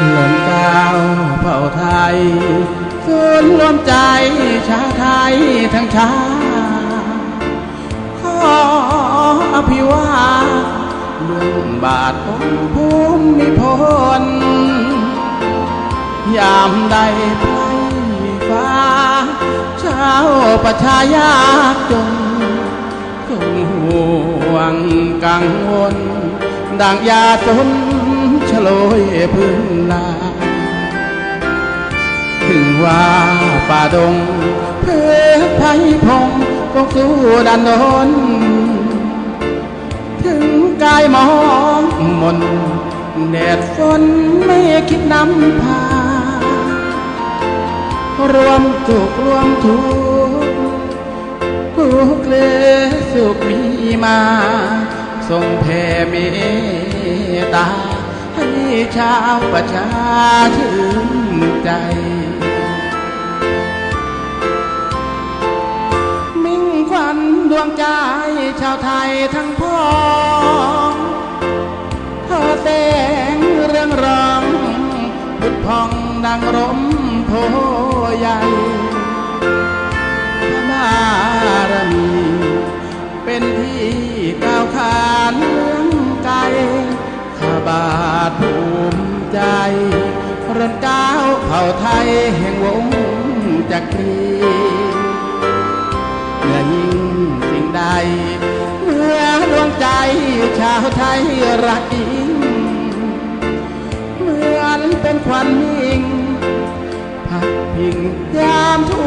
าเผ่าไทยส่วนรวมใจชาไทยทั้งชาขออภิวาทลุงบาทองค์ภูมิพลยามใดไพฟ้าชาวประชายากจนจงห่วงกังวลดังยาจน ชโลยพื้นลาถึงว่าป่าดง เพื่อไผ่พงก็สู้ดันดนถึงกายมองมนแดดฝนไม่คิดนำพา รวมทุกข์รวมทุกข์ทุกเลสุขมีมา ทรงแผ่เมตตา ชาวประชาชื่นใจ มิ่งขวัญดวงใจชาวไทยทั้งพ้องเธอแสงเรื่องรองพุดพองดังร่มโพใหญ่พระบาาทภูมิใจรนก้าวเผ่าไทยแห่งวงจักรีเมื่อยิ่งสิ่งใด เมื่อดวงใจชาวไทยรักยิ่งเหมือนเป็นควันมิ่งพักพิงยามทุ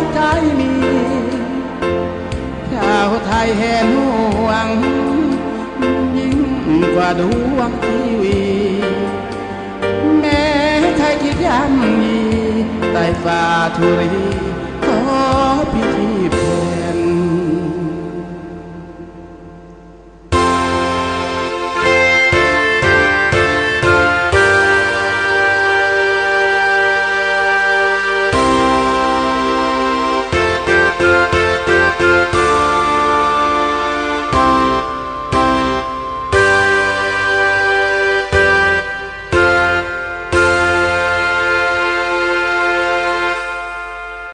กใจมีชาวไทยแห่นห่วงยิ่งกว่าดวงทีวี ย่ำยีใต้ฝ่าทุรีขอพิธี